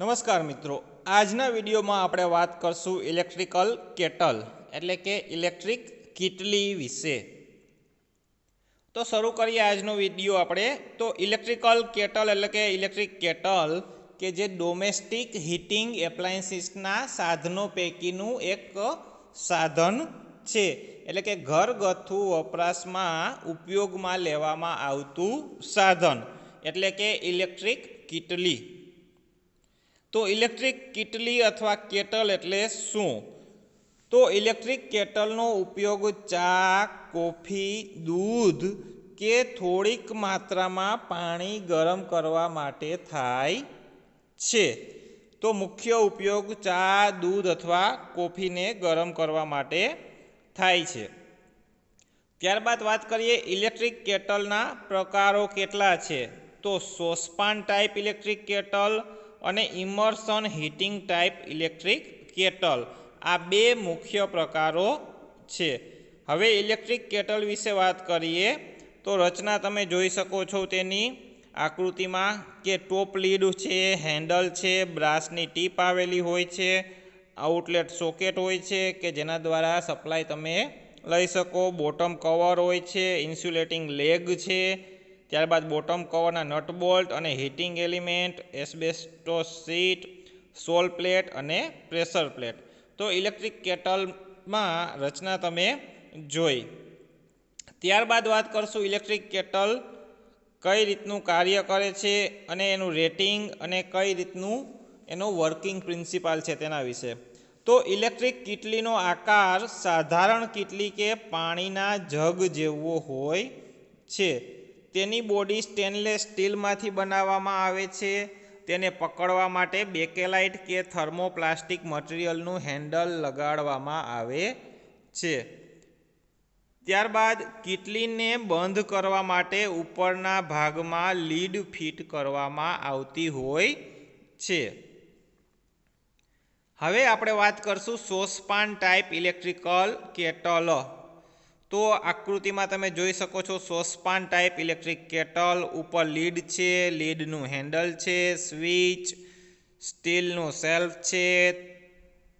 નમસ્કાર મિત્રો. આજના વિડીયોમાં આપણે વાત કરશું ઇલેક્ટ્રિકલ કેટલ, એટલે કે ઇલેક્ટ્રિક કીટલી વિશે. તો શરૂ કરીએ આજનો વીડિયો આપણે. તો ઇલેક્ટ્રિકલ કેટલ, એટલે કે ઇલેક્ટ્રિક કેટલ, કે જે ડોમેસ્ટિક હીટિંગ એપ્લાયન્સીસના સાધનો પૈકીનું એક સાધન છે. એટલે કે ઘરગથ્થુ વપરાશમાં ઉપયોગમાં લેવામાં આવતું સાધન. એટલે કે ઇલેક્ટ્રિક કીટલી. તો ઇલેક્ટ્રિક કીટલી અથવા કેટલ એટલે શું? તો ઇલેક્ટ્રિક કેટલનો ઉપયોગ ચા, કોફી, દૂધ કે થોડીક માત્રામાં પાણી ગરમ કરવા માટે થાય છે? તો મુખ્ય ઉપયોગ ચા, દૂધ અથવા કોફીને ગરમ કરવા માટે થાય છે. ત્યારબાદ વાત કરીએ ઇલેક્ટ્રિક કેટલના પ્રકારો કેટલા છે? તો સોસપાન ટાઈપ ઇલેક્ટ્રિક કેટલ અને immersion heating type electric kettle. આ બે મુખ્ય પ્રકારો છે. હવે ઇલેક્ટ્રિક કેટલ વિશે વાત કરીએ, તો રચના તમે જોઈ શકો છો તેની આકૃતિમાં કે ટોપ લીડ છે, હેન્ડલ છે બ્રાસની ટીપ આવેલી હોય છે, આઉટલેટ સોકેટ હોય છે કે જેના દ્વારા સપ્લાય તમે લઈ શકો. બોટમ કવર હોય છે, ઇન્સ્યુલેટિંગ લેગ છે ત્યારબાદ બોટમ કવરના નટ બોલ્ટ અને heating element asbestos sheet sole plate અને પ્રેશર પ્લેટ તો ઇલેક્ટ્રિક કેટલમાં રચના તમે જોઈ. ત્યારબાદ વાત કરશું ઇલેક્ટ્રિક કેટલ કઈ રીતનું કાર્ય કરે છે અને એનું રેટિંગ અને કઈ રીતનું એનો વર્કિંગ પ્રિન્સિપાલ છે તેના વિશે. તો ઇલેક્ટ્રિક કીટલીનો આકાર સાધારણ કીટલી કે પાણીના જગ જેવો હોય છે. તેની બોડી સ્ટેનલેસ સ્ટીલમાંથી બનાવવામાં આવે છે. તેને પકડવા માટે બેકેલાઇટ કે થર્મોપ્લાસ્ટિક મટીરિયલનું હેન્ડલ લગાડવામાં આવે છે. ત્યારબાદ કીટલીને બંધ કરવા માટે ઉપરના ભાગમાં લીડ ફિટ કરવામાં આવતી હોય છે. હવે આપણે વાત કરશું સોસપાન ટાઈપ ઇલેક્ટ્રિકલ કેટલ તો આકૃતિમાં તમે જોઈ શકો છો સોસપાન ટાઈપ ઇલેક્ટ્રિક કેટલ, ઉપર લીડ છે, લીડનું હેન્ડલ છે, સ્વિચ, સ્ટીલનું સેલ્ફ છે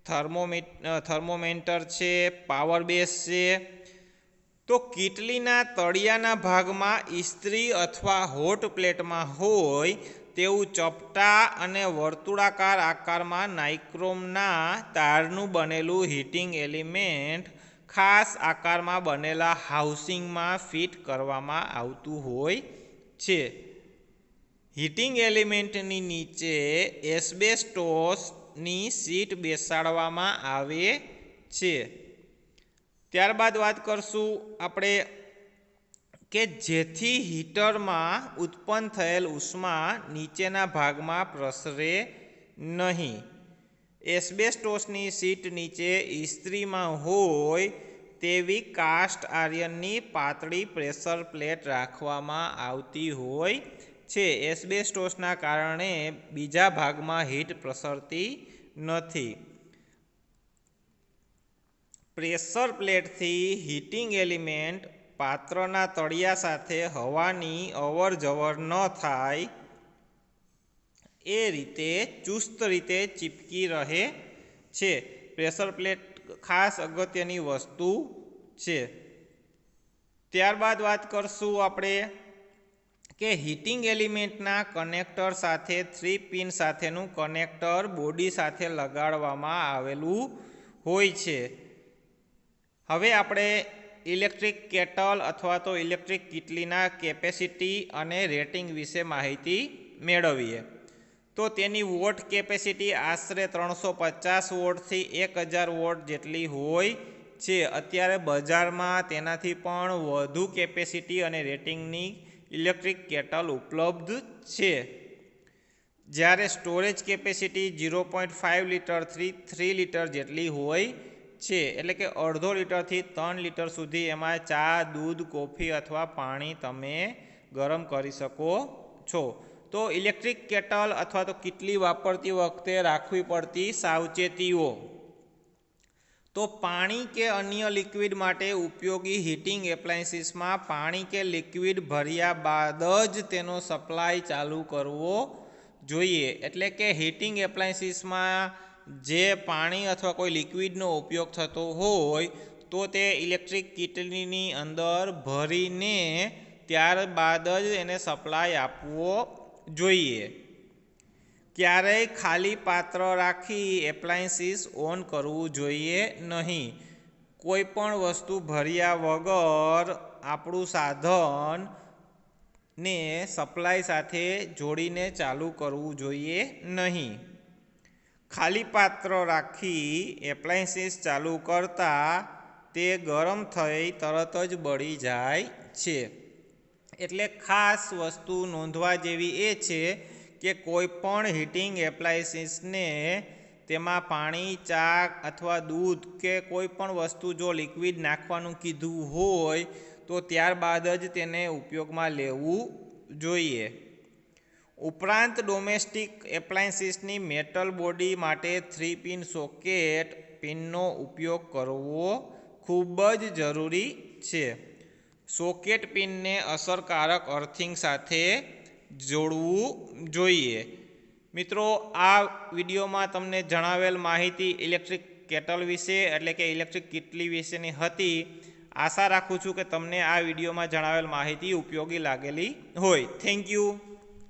થર્મોમી થર્મોમેન્ટર છે, પાવર બેસ છે. તો કીટલીના તળિયાના ભાગમાં ઇસ્ત્રી અથવા હોટ પ્લેટમાં હોય તેવું ચપટા અને વર્તુળાકાર આકારમાં નાઇક્રોમના તારનું બનેલું હીટિંગ એલિમેન્ટ ખાસ આકારમાં બનેલા હાઉસિંગમાં ફિટ કરવામાં આવતું હોય છે. હીટિંગ એલિમેન્ટની નીચે એસ્બેસ્ટોસની સીટ બેસાડવામાં આવે છે. ત્યારબાદ વાત કરશું આપણે કે જેથી હીટરમાં ઉત્પન્ન થયેલ ઉષ્મા નીચેના ભાગમાં પ્રસરે નહીં. એસ્બેસ્ટોસની સીટ નીચે ઇસ્ત્રીમાં હોય તેવી કાસ્ટ આયર્નની પાતળી પ્રેશર પ્લેટ રાખવામાં આવતી હોય છે. એસ્બેસ્ટોસના કારણે બીજા ભાગમાં હીટ પ્રસરતી નથી. પ્રેશર પ્લેટથી હીટિંગ એલિમેન્ટ પાત્રના તળિયા સાથે હવાની અવર ન થાય એ રીતે ચુસ્ત રીતે ચીપકી રહે છે. પ્રેશર પ્લેટ ખાસ અગત્યની વસ્તુ છે. ત્યારબાદ વાત કરશું આપણે કે હીટિંગ એલિમેન્ટના કનેક્ટર સાથે થ્રી પિન સાથેનું કનેક્ટર બોડી સાથે લગાડવામાં આવેલું હોય છે. હવે આપણે ઇલેક્ટ્રિક કેટલ અથવા તો ઇલેક્ટ્રિક કીટલીના કેપેસિટી અને રેટિંગ વિશે માહિતી મેળવીએ. તો તેની વોટ કેપેસિટી આશરે ત્રણસો પચાસ વોટથી એક હજાર વોટ જેટલી હોય છે. અત્યારે બજારમાં તેનાથી પણ વધુ કેપેસિટી અને રેટિંગની ઇલેક્ટ્રિક કેટલ ઉપલબ્ધ છે. જ્યારે storage capacity zero point five લીટરથી three litre જેટલી હોય છે, એટલે કે અડધો લીટરથી ત્રણ લીટર સુધી એમાં ચા, દૂધ, કોફી અથવા પાણી તમે ગરમ કરી શકો છો. તો ઇલેક્ટ્રિક કેટલ અથવા તો કીટલી વાપરતી વખતે રાખવી પડતી સાવચેતીઓ? તો પાણી કે અન્ય લિક્વિડ માટે ઉપયોગી હીટિંગ એપ્લાયન્સીસમાં પાણી કે લિક્વિડ ભર્યા બાદ જ તેનો સપ્લાય ચાલુ કરવો જોઈએ. એટલે કે હીટિંગ એપ્લાયન્સીસમાં જે પાણી અથવા કોઈ લિક્વિડનો ઉપયોગ થતો હોય, તો તે ઇલેક્ટ્રિક કીટલીની અંદર ભરીને ત્યારબાદ જ એને સપ્લાય આપવો જોઈએ. ક્યારેય ખાલી પાત્ર રાખી એપ્લાયન્સીસ ઓન કરવું જોઈએ નહીં. કોઈ પણ વસ્તુ ભર્યા વગર આપણું સાધન ને સપ્લાય સાથે જોડીને ચાલુ કરવું જોઈએ નહીં. ખાલી પાત્ર રાખી એપ્લાયન્સીસ ચાલુ કરતાં તે ગરમ થઈ તરત જ બળી જાય છે. એટલે ખાસ વસ્તુ નોંધવા જેવી એ છે કે કોઈપણ હીટિંગ એપ્લાયન્સીસને તેમાં પાણી, ચા અથવા દૂધ કે કોઈ પણ વસ્તુ જો લિક્વિડ નાખવાનું કીધું હોય તો ત્યારબાદ જ તેને ઉપયોગમાં લેવું જોઈએ. ઉપરાંત ડોમેસ્ટિક એપ્લાયન્સીસની મેટલ બોડી માટે થ્રી પિન સોકેટ પિનનો ઉપયોગ કરવો ખૂબ જ જરૂરી છે. સોકેટ પિનને અસરકારક અર્થિંગ સાથે જોડવું જોઈએ. મિત્રો, આ વિડીયોમાં તમને જણાવેલ માહિતી ઇલેક્ટ્રિક કેટલ વિશે, એટલે કે ઇલેક્ટ્રિક કિટલી વિશેની હતી, આશા રાખું છું કે તમને આ વિડીયોમાં જણાવેલ માહિતી ઉપયોગી લાગેલી હોય. Thank you.